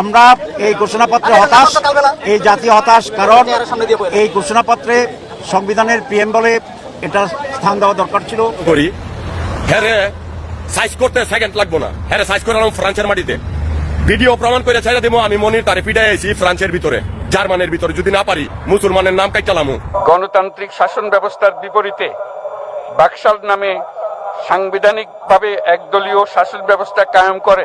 আমরা এই ঘোষণাপত্রে হতাশ এই জাতি হতাশ কারণ এই ঘোষণাপত্রে সংবিধানের পিএম বলে এটা স্থান দেওয়া দরকার ছিল। করি। হ্যারে সাইজ করতে সেকেন্ড লাগবো না। হ্যারে সাইজ করে ফ্রান্সের মাটিতে। ভিডিও প্রমাণ করে ছেড়ে দেবো আমি মনির তারে পিডাই আইছি ফ্রান্সের ভিতরে। জার্মানের ভিতরে যদি না পারি মুসলমানের নাম কাইটালামু গণতান্ত্রিক শাসন ব্যবস্থার বিপরীতে বাকশাল নামে সাংবিধানিকভাবে একদলীয় শাসন ব্যবস্থা কায়েম করে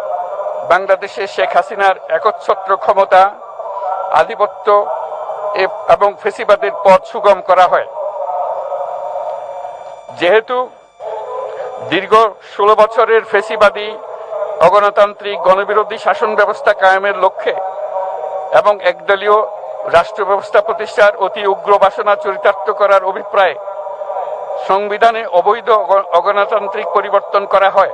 বাংলাদেশে শেখ হাসিনার একচ্ছত্র ক্ষমতা, আধিপত্য এবং ফেসিবাদের পথ সুগম করা হয়। যেহেতু দীর্ঘ ষোলো বছরের ফেসিবাদী, অগণতান্ত্রিক গণবিরোধী শাসন ব্যবস্থা কায়েমের লক্ষ্যে এবং একদলীয় রাষ্ট্র ব্যবস্থা প্রতিষ্ঠার অতি উগ্র বাসনা চরিতার্থ করার অভিপ্রায়ে সংবিধানে অবৈধ অগণতান্ত্রিক পরিবর্তন করা হয়।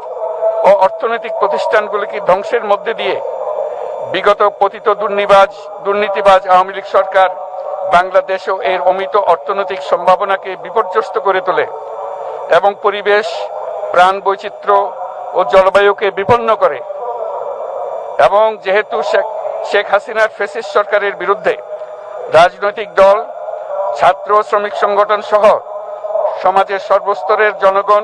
ও অর্থনৈতিক প্রতিষ্ঠানগুলিকে ধ্বংসের মধ্যে দিয়ে বিগত পতিত দুর্নিবাজ, দুর্নীতিবাজ আওয়ামী লীগ সরকার বাংলাদেশ ও এর অমিত অর্থনৈতিক সম্ভাবনাকে বিপর্যস্ত করে তোলে এবং পরিবেশ, প্রাণ বৈচিত্র্য ও জলবায়ুকে বিপন্ন করে। এবং যেহেতু শেখ শেখ হাসিনার ফেসিস সরকারের বিরুদ্ধে রাজনৈতিক দল, ছাত্র শ্রমিক সংগঠন সহ সমাজের সর্বস্তরের জনগণ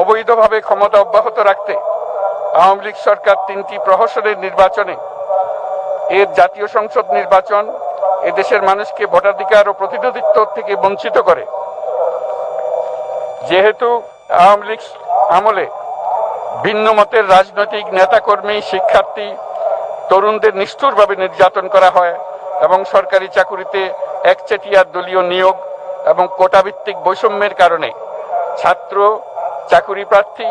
অবৈধভাবে ক্ষমতা অব্যাহত রাখতে আওয়ামী লীগ সরকার তিনটি প্রহসনের নির্বাচনে এর জাতীয় সংসদ নির্বাচন এদেশের মানুষকে ভোটাধিকার ও প্রতিনিধিত্ব থেকে বঞ্চিত করে। যেহেতু আওয়ামী লীগ আমলে ভিন্ন মতের রাজনৈতিক নেতাকর্মী, শিক্ষার্থী, তরুণদের নিষ্ঠুরভাবে নির্যাতন করা হয় এবং সরকারি চাকুরিতে একচেটিয়া দলীয় নিয়োগ এবং কোটাভিত্তিক বৈষম্যের কারণে ছাত্র চাকুরি প্রার্থী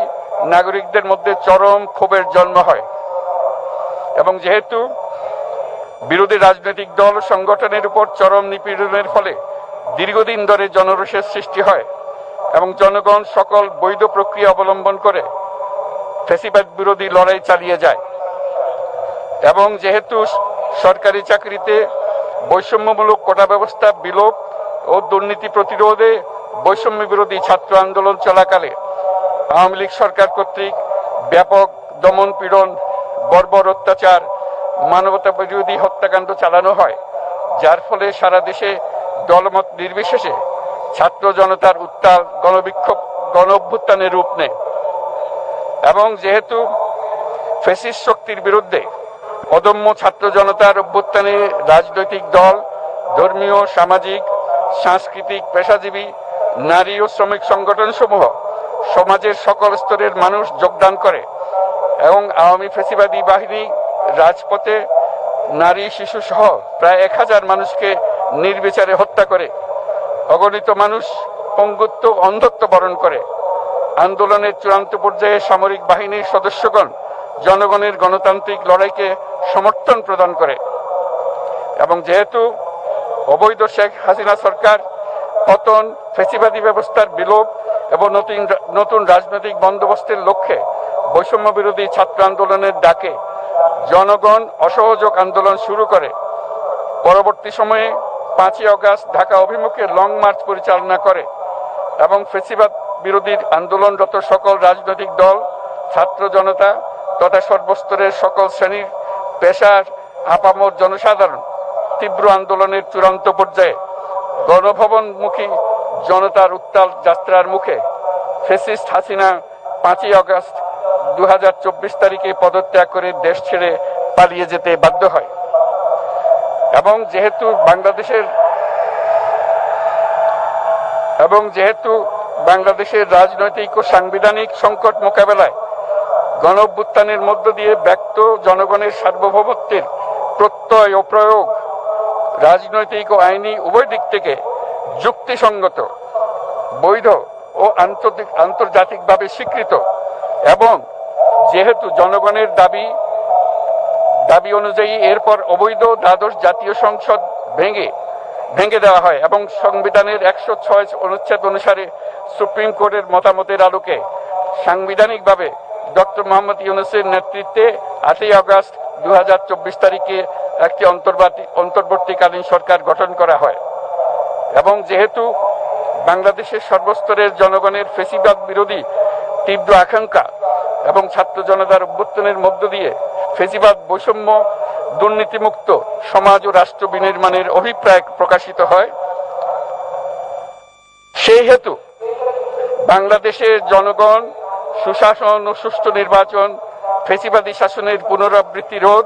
নাগরিকদের মধ্যে চরম ক্ষোভের জন্ম হয়। এবং যেহেতু বিরোধী রাজনৈতিক দল সংগঠনের উপর চরম নিপীড়নের ফলে দীর্ঘদিন ধরে জনরোষের সৃষ্টি হয় এবং জনগণ সকল বৈধ প্রক্রিয়া অবলম্বন করে ফেসিবাদ বিরোধী লড়াই চালিয়ে যায়। এবং যেহেতু সরকারি চাকরিতে বৈষম্যমূলক কোটা ব্যবস্থা, বিলোপ ও দুর্নীতি প্রতিরোধে বৈষম্য বিরোধী ছাত্র আন্দোলন চলাকালে আওয়ামী লীগ সরকার কর্তৃক ব্যাপক দমন পীড়ন, বর্বর অত্যাচার, মানবতা বিরোধী হত্যাকাণ্ড চালানো হয়, যার ফলে সারা দেশে দলমত নির্বিশেষে ছাত্র জনতার উত্তাল গণবিক্ষোভ গণ অভ্যুত্থানের রূপ নেয়। এবং যেহেতু ফেসিস শক্তির বিরুদ্ধে অদম্য ছাত্র জনতার অভ্যুত্থানে রাজনৈতিক দল, ধর্মীয়, সামাজিক, সাংস্কৃতিক, পেশাজীবী, নারী ও শ্রমিক সংগঠন সমূহ সমাজের সকল স্তরের মানুষ যোগদান করে এবং আওয়ামী ফেসিবাদী বাহিনী, রাজপথে নারী, শিশু সহ প্রায় এক হাজার মানুষকে নির্বিচারে হত্যা করে, অগণিত মানুষ পঙ্গুত্ব, অন্ধত্ব বরণ করে। আন্দোলনের চূড়ান্ত পর্যায়ে সামরিক বাহিনীর সদস্যগণ জনগণের গণতান্ত্রিক লড়াইকে সমর্থন প্রদান করে এবং যেহেতু অবৈধ শেখ হাসিনা সরকার, পতন, ফেসিবাদী ব্যবস্থার বিলোপ এবং নতুন নতুন রাজনৈতিক বন্দোবস্তের লক্ষ্যে বৈষম্য বিরোধী ছাত্র আন্দোলনের ডাকে জনগণ অসহযোগ আন্দোলন শুরু করে। পরবর্তী সময়ে পাঁচই অগাস্ট ঢাকা অভিমুখে লং মার্চ পরিচালনা করে এবং ফেসিবাদ বিরোধী আন্দোলনরত সকল রাজনৈতিক দল, ছাত্র জনতা তথা সর্বস্তরের সকল শ্রেণির পেশার আপামর জনসাধারণ তীব্র আন্দোলনের চূড়ান্ত পর্যায়ে গণভবনমুখী জনতার উত্তাল যাত্রার মুখে ফেসিস্ট হাসিনা পাঁচই আগস্ট দু তারিখে পদত্যাগ করে দেশ ছেড়ে পালিয়ে যেতে বাধ্য হয়। এবং যেহেতু বাংলাদেশের এবং যেহেতু বাংলাদেশের রাজনৈতিক ও সাংবিধানিক সংকট মোকাবেলায় গণ অভ্যুত্থানের মধ্য দিয়ে ব্যক্ত জনগণের সার্বভৌমত্বের প্রত্যয় ও প্রয়োগ রাজনৈতিক ও আইনি উভয় দিক থেকে যুক্তিসঙ্গত, বৈধ ও আন্তর্জাতিক আন্তর্জাতিকভাবে স্বীকৃত এবং যেহেতু জনগণের দাবি দাবি অনুযায়ী এরপর অবৈধ দ্বাদশ জাতীয় সংসদ ভেঙে ভেঙে দেওয়া হয় এবং সংবিধানের একশো ছয় অনুচ্ছেদ অনুসারে সুপ্রিম কোর্টের মতামতের আলোকে সাংবিধানিকভাবে ডক্টর মোহাম্মদ ইউনুসের নেতৃত্বে আটই আগস্ট দু হাজার চব্বিশ তারিখে একটি অন্তর্বর্তী- অন্তর্বর্তীকালীন সরকার গঠন করা হয়। এবং যেহেতু বাংলাদেশের সর্বস্তরের জনগণের ফেসিবাদ বিরোধী তীব্র আকাঙ্ক্ষা এবং ছাত্র জনতার অভ্যুত্থানের মধ্য দিয়ে ফেসিবাদ বৈষম্য, দুর্নীতিমুক্ত সমাজ ও রাষ্ট্র বিনির্মাণের অভিপ্রায় প্রকাশিত হয়, সেই হেতু বাংলাদেশের জনগণ সুশাসন ও সুষ্ঠু নির্বাচন, ফেসিবাদী শাসনের পুনরাবৃত্তি রোধ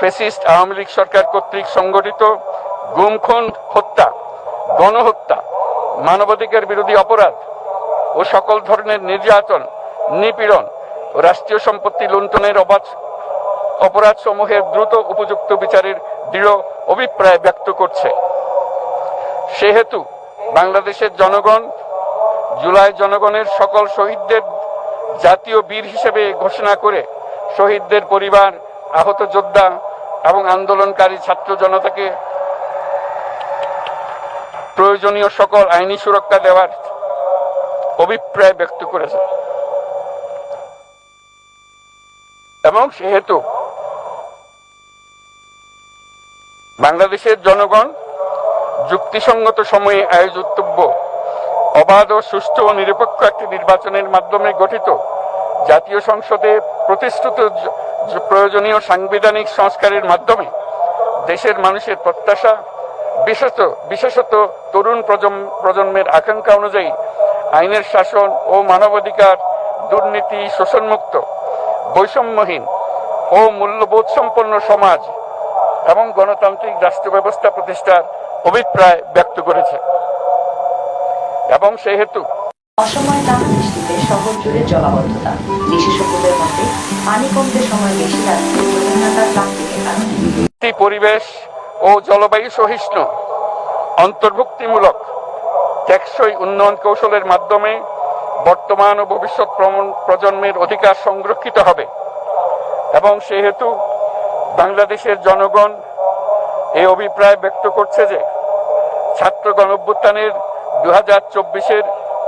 ফেসিস্ট আওয়ামী লীগ সরকার কর্তৃক সংগঠিত গুম খুন হত্যা, গণহত্যা, মানবাধিকার বিরোধী অপরাধ ও সকল ধরনের নির্যাতন, নিপীড়ন ও রাষ্ট্রীয় সম্পত্তি লুণ্ঠনের অবাধ অপরাধ সমূহের দ্রুত উপযুক্ত বিচারের দৃঢ় অভিপ্রায় ব্যক্ত করছে। সেহেতু বাংলাদেশের জনগণ, জুলাই জনগণের সকল শহীদদের জাতীয় বীর হিসেবে ঘোষণা করে শহীদদের পরিবার, আহত যোদ্ধা এবং আন্দোলনকারী ছাত্র জনতাকে প্রয়োজনীয় সকল আইনি সুরক্ষা দেওয়ার অভিপ্রায় ব্যক্ত করেছে। এবং সেহেতু বাংলাদেশের জনগণ যুক্তিসঙ্গত সময়ে আয়োজিতব্য অবাধ ও সুষ্ঠু ও নিরপেক্ষ একটি নির্বাচনের মাধ্যমে গঠিত জাতীয় সংসদে প্রতিশ্রুত প্রয়োজনীয় সাংবিধানিক সংস্কারের মাধ্যমে দেশের মানুষের প্রত্যাশা, বিশেষত বিশেষত তরুণ প্রজন্ম- প্রজন্মের আকাঙ্ক্ষা অনুযায়ী আইনের শাসন ও মানবাধিকার, দুর্নীতি, শোষণমুক্ত, বৈষম্যহীন ও মূল্যবোধ সম্পন্ন সমাজ এবং গণতান্ত্রিক রাষ্ট্র ব্যবস্থা প্রতিষ্ঠার অভিপ্রায় ব্যক্ত করেছে। এবং সেহেতু টানা শহর জুড়ে জলাবদ্ধতা। বিশেষজ্ঞদের মতে, পানি কমতে সময় বেশি লাগছে প্লাস্টিকের কারণে পরিবেশ ও জলবায়ু সহিষ্ণু, অন্তর্ভুক্তিমূলক, টেকসই উন্নয়ন কৌশলের মাধ্যমে বর্তমান ও ভবিষ্যৎ প্রজন্মের অধিকার সংরক্ষিত হবে। এবং সেহেতু বাংলাদেশের জনগণ এই অভিপ্রায় ব্যক্ত করছে যে ছাত্র গণঅভ্যুত্থানের দু হাজার চব্বিশের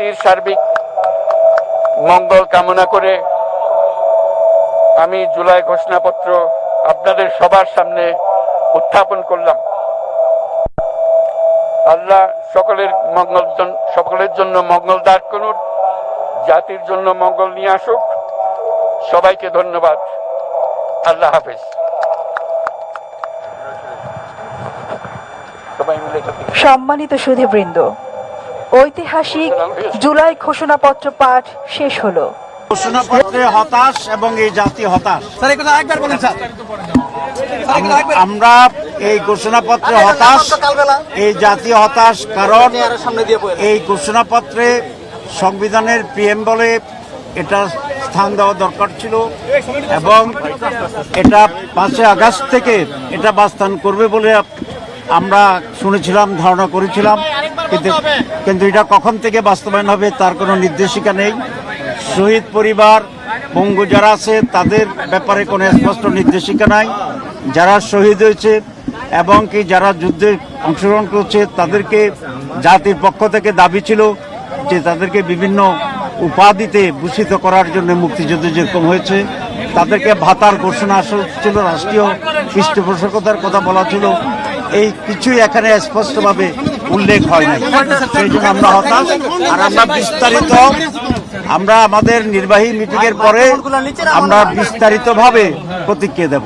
জাতির সার্বিক মঙ্গল কামনা করে আমি জুলাই ঘোষণাপত্র আপনাদের সবার সামনে উত্থাপন করলাম। আল্লাহ সকলের মঙ্গল সকলের জন্য মঙ্গল দাঁড় করুন, জাতির জন্য মঙ্গল নিয়ে আসুক। সবাইকে ধন্যবাদ। আল্লাহ হাফেজ। সম্মানিত সুধীবৃন্দ ঐতিহাসিক জুলাই ঘোষণাপত্র পাঠ শেষ হলো। ঘোষণাপত্রে হতাশ এবং এই জাতি হতাশ। আমরা এই ঘোষণাপত্রে হতাশ এই জাতি হতাশ কারণ এই ঘোষণাপত্রে সংবিধানের পিএম বলে এটা স্থান দেওয়া দরকার ছিল এবং এটা পাঁচই আগস্ট থেকে এটা বাস্তান করবে বলে আমরা শুনেছিলাম, ধারণা করেছিলাম, কিন্তু কিন্তু এটা কখন থেকে বাস্তবায়ন হবে তার কোনো নির্দেশিকা নেই। শহীদ পরিবার পঙ্গু যারা আছে, তাদের ব্যাপারে কোনো স্পষ্ট নির্দেশিকা নাই। যারা শহীদ হয়েছে এবং কি যারা যুদ্ধে অংশগ্রহণ করছে, তাদেরকে জাতির পক্ষ থেকে দাবি ছিল যে তাদেরকে বিভিন্ন উপাধিতে ভূষিত করার জন্য মুক্তিযুদ্ধ যেরকম হয়েছে, তাদেরকে ভাতার ঘোষণা ছিল, রাষ্ট্রীয় পৃষ্ঠপোষকতার কথা বলা ছিল। এই কিছুই এখানে স্পষ্টভাবে উল্লেখ হয় নাই। সেই জন্য আমরা হতাশ। আর আমরা বিস্তারিত, আমরা আমাদের নির্বাহী মিটিংয়ের পরে আমরা বিস্তারিতভাবে প্রতিক্রিয়া দেব